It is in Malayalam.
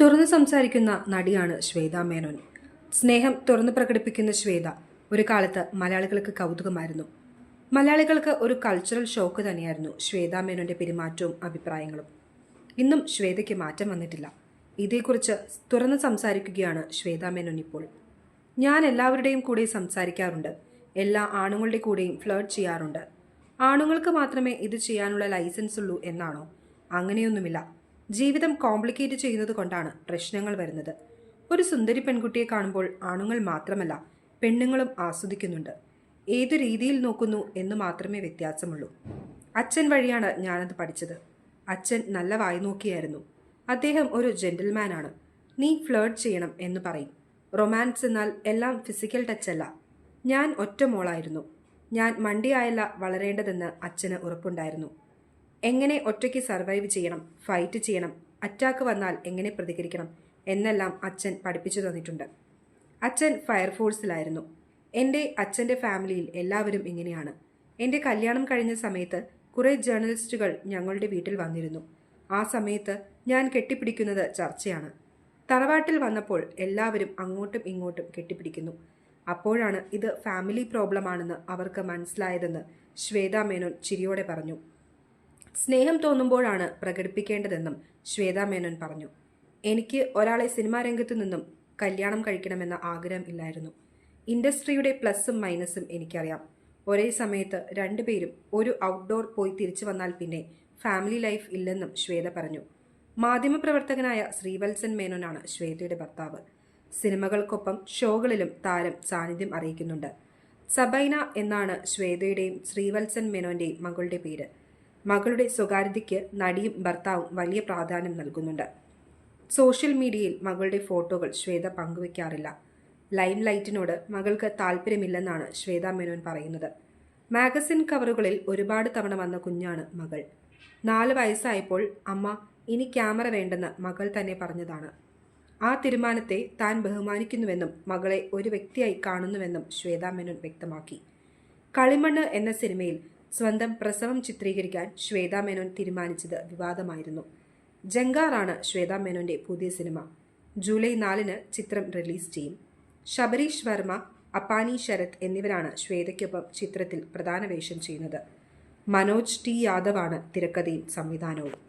തുറന്നു സംസാരിക്കുന്ന നടിയാണ് ശ്വേത മേനോൻ. സ്നേഹം തുറന്നു പ്രകടിപ്പിക്കുന്ന ശ്വേത ഒരു കാലത്ത് മലയാളികൾക്ക് കൗതുകമായിരുന്നു. മലയാളികൾക്ക് ഒരു കൾച്ചറൽ ഷോക്ക് തന്നെയായിരുന്നു ശ്വേത മേനോന്റെ പെരുമാറ്റവും അഭിപ്രായങ്ങളും. ഇന്നും ശ്വേതയ്ക്ക് മാറ്റം വന്നിട്ടില്ല. ഇതേക്കുറിച്ച് തുറന്ന് സംസാരിക്കുകയാണ് ശ്വേത മേനോൻ ഇപ്പോൾ. ഞാൻ എല്ലാവരുടെയും കൂടെ സംസാരിക്കാറുണ്ട്. എല്ലാ ആണുങ്ങളുടെ കൂടെയും ഫ്ലേർട്ട് ചെയ്യാറുണ്ട്. ആണുങ്ങൾക്ക് മാത്രമേ ഇത് ചെയ്യാനുള്ള ലൈസൻസ് ഉള്ളൂ എന്നാണോ? അങ്ങനെയൊന്നുമില്ല. ജീവിതം കോംപ്ലിക്കേറ്റ് ചെയ്യുന്നത് കൊണ്ടാണ് പ്രശ്നങ്ങൾ വരുന്നത്. ഒരു സുന്ദരി പെൺകുട്ടിയെ കാണുമ്പോൾ ആണുങ്ങൾ മാത്രമല്ല പെണ്ണുങ്ങളും ആസ്വദിക്കുന്നുണ്ട്. ഏതു രീതിയിൽ നോക്കുന്നു എന്ന് മാത്രമേ വ്യത്യാസമുള്ളൂ. അച്ഛൻ വഴിയാണ് ഞാനത് പഠിച്ചത്. അച്ഛൻ നല്ല വായി നോക്കിയായിരുന്നു. അദ്ദേഹം ഒരു ജെന്റിൽമാനാണ് നീ ഫ്ലേർട്ട് ചെയ്യണം എന്ന് പറയും. റൊമാൻസ് എന്നാൽ എല്ലാം ഫിസിക്കൽ ടച്ച് അല്ല. ഞാൻ ഒറ്റ മോളായിരുന്നു. ഞാൻ മണ്ടിയായല്ല വളരേണ്ടതെന്ന് അച്ഛന് ഉറപ്പുണ്ടായിരുന്നു. എങ്ങനെ ഒറ്റയ്ക്ക് സർവൈവ് ചെയ്യണം ഫൈറ്റ് ചെയ്യണം അറ്റാക്ക് വന്നാൽ എങ്ങനെ പ്രതികരിക്കണം എന്നെല്ലാം അച്ഛൻ പഠിപ്പിച്ചു തന്നിട്ടുണ്ട്. അച്ഛൻ ഫയർഫോഴ്സിലായിരുന്നു എന്റെ അച്ഛന്റെ ഫാമിലിയിൽ എല്ലാവരും ഇങ്ങനെയാണ്. എന്റെ കല്യാണം കഴിഞ്ഞ സമയത്ത് കുറേ ജേർണലിസ്റ്റുകൾ ഞങ്ങളുടെ വീട്ടിൽ വന്നിരുന്നു. ആ സമയത്ത് ഞാൻ കെട്ടിപ്പിടിക്കുന്നത് ചർച്ചയാണ്. തറവാട്ടിൽ വന്നപ്പോൾ എല്ലാവരും അങ്ങോട്ടും ഇങ്ങോട്ടും കെട്ടിപ്പിടിക്കുന്നു. അപ്പോഴാണ് ഇത് ഫാമിലി പ്രോബ്ലമാണെന്ന് അവർക്ക് മനസ്സിലായതെന്ന് ശ്വേത മേനോൻ ചിരിയോടെ പറഞ്ഞു. സ്നേഹം തോന്നുമ്പോഴാണ് പ്രകടിപ്പിക്കേണ്ടതെന്നും ശ്വേതാ മേനോൻ പറഞ്ഞു. എനിക്ക് ഒരാളെ സിനിമാ രംഗത്തു നിന്നും കല്യാണം കഴിക്കണമെന്ന ആഗ്രഹം ഇല്ലായിരുന്നു. ഇൻഡസ്ട്രിയുടെ പ്ലസും മൈനസും എനിക്കറിയാം. ഒരേ സമയത്ത് രണ്ടുപേരും ഒരു ഔട്ട്ഡോർ പോയി തിരിച്ചു വന്നാൽ പിന്നെ ഫാമിലി ലൈഫ് ഇല്ലെന്നും ശ്വേത പറഞ്ഞു. മാധ്യമപ്രവർത്തകനായ ശ്രീവത്സൻ മേനോനാണ് ശ്വേതയുടെ ഭർത്താവ്. സിനിമകൾക്കൊപ്പം ഷോകളിലും താരം സാന്നിധ്യം അറിയിക്കുന്നുണ്ട്. സബൈന എന്നാണ് ശ്വേതയുടെയും ശ്രീവത്സൻ മേനോന്റെയും മകളുടെ പേര്. മകളുടെ സ്വകാര്യതയ്ക്ക് നടിയും ഭർത്താവും വലിയ പ്രാധാന്യം നൽകുന്നുണ്ട്. സോഷ്യൽ മീഡിയയിൽ മകളുടെ ഫോട്ടോകൾ ശ്വേത പങ്കുവയ്ക്കാറില്ല ലൈം ലൈറ്റിനോട് മകൾക്ക് താല്പര്യമില്ലെന്നാണ് ശ്വേത മേനോൻ പറയുന്നത്. മാഗസിൻ കവറുകളിൽ ഒരുപാട് തവണ വന്ന കുഞ്ഞാണ് മകൾ. നാല് വയസ്സായപ്പോൾ അമ്മ ഇനി ക്യാമറ വേണ്ടെന്ന് മകൾ തന്നെ പറഞ്ഞതാണ്. ആ തീരുമാനത്തെ താൻ ബഹുമാനിക്കുന്നുവെന്നും മകളെ ഒരു വ്യക്തിയായി കാണുന്നുവെന്നും ശ്വേതാ മേനോൻ വ്യക്തമാക്കി. കളിമണ്ണ് എന്ന സിനിമയിൽ സ്വന്തം പ്രസവം ചിത്രീകരിക്കാൻ ശ്വേത മേനോൻ തീരുമാനിച്ചത് വിവാദമായിരുന്നു. ജംഗാറാണ് ശ്വേത മേനോന്റെ പുതിയ സിനിമ. ജൂലൈ നാലിന് ചിത്രം റിലീസ് ചെയ്യും. ശബരീഷ് വർമ്മ അപ്പാനി ശരത് എന്നിവരാണ് ശ്വേതയ്ക്കൊപ്പം ചിത്രത്തിൽ പ്രധാന വേഷം ചെയ്യുന്നത്. മനോജ് ടി യാദവാണ് തിരക്കഥയും സംവിധാനവും.